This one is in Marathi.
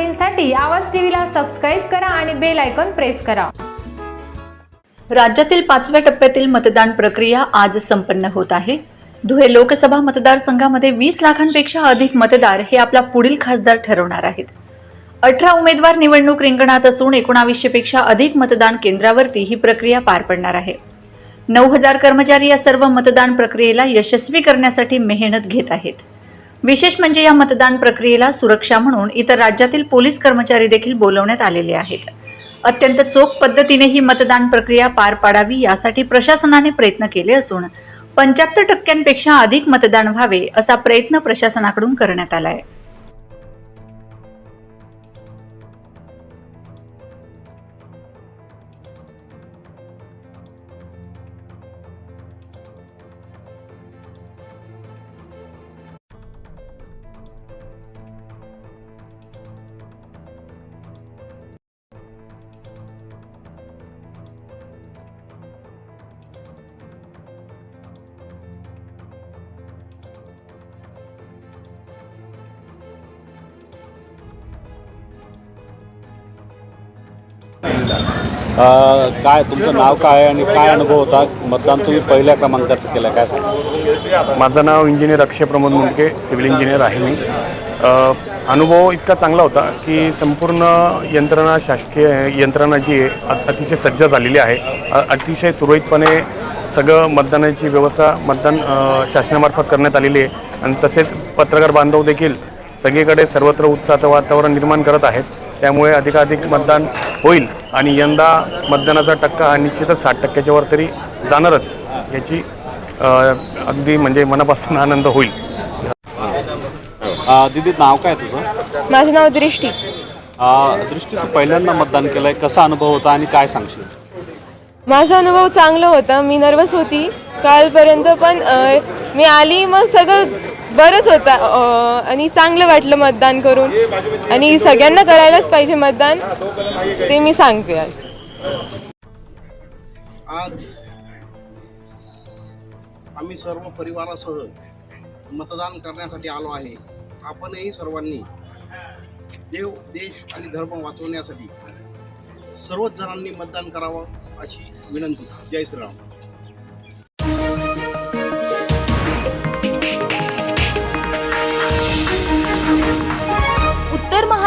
घडामोडींसाठी आवाज टीव्हीला सबस्क्राईब करा आणि बेल आयकॉन प्रेस करा. राज्यातील पाचव्या टप्प्यातील मतदान प्रक्रिया आज संपन्न होत आहे. धुळे लोकसभा मतदारसंघामध्ये वीस लाखांपेक्षा अधिक मतदार हे आपला पुढील खासदार ठरवणार आहेत. अठरा उमेदवार निवडणूक रिंगणात असून एकोणावीसशेपेक्षा अधिक मतदान केंद्रावरती ही प्रक्रिया पार पडणार आहे. नऊ हजार कर्मचारी या सर्व मतदान प्रक्रियेला यशस्वी करण्यासाठी मेहनत घेत आहेत. विशेष म्हणजे या मतदान प्रक्रियेला सुरक्षा म्हणून इतर राज्यातील पोलीस कर्मचारी देखील बोलवण्यात आलेले आहेत. अत्यंत चोख पद्धतीने ही मतदान प्रक्रिया पार पाडावी यासाठी प्रशासनाने प्रयत्न केले असून पंच्याहत्तर टक्क्यांपेक्षा अधिक मतदान व्हावे असा प्रयत्न प्रशासनाकडून करण्यात आला आहे काय तुमचं नाव काय आहे आणि काय अनुभव होता? मतदान तुम्ही पहिल्या क्रमांकाचं केलं काय सांग माझं नाव engineer Akshay Pramod Mundke civil engineer आहे मी. अनुभव इतका चांगला होता की संपूर्ण यंत्रणा शासकीय यंत्रणा जी आहे अतिशय सज्ज झालेली आहे. अतिशय सुरळीतपणे सगळं मतदानाची व्यवस्था मतदान शासनामार्फत करण्यात आलेली आहे. आणि तसेच पत्रकार बांधव देखील सगळीकडे सर्वत्र उत्साहाचं वातावरण निर्माण करत आहेत. त्यामुळे अधिकाधिक मतदान होईल आणि यंदा मतदानाचा टक्का हा निश्चितच साठ टक्क्याच्या वर तरी जाणारच याची अगदी म्हणजे मनापासून आनंद होईल. दीदी नाव काय तुझं? माझं नाव दृष्टी. दृष्टी तू पहिल्यांदा मतदान केलंय. कसा अनुभव होता आणि काय सांगशील? माझा अनुभव चांगला होता. मी नर्वस होती. कालपर्यंत पण मी आली मग सगळं बरंच होता. अ, आणि चांगलं वाटलं मतदान करून. आणि सगळ्यांना करायलाच पाहिजे मतदान. ते मी सांगते आज. आज आम्ही सर्व परिवारासह मतदान करण्यासाठी आलो आहे. आपणही सर्वांनी देव देश आणि धर्म वाचवण्यासाठी सर्वच जणांनी मतदान करावं अशी विनंती. जय श्रीराम.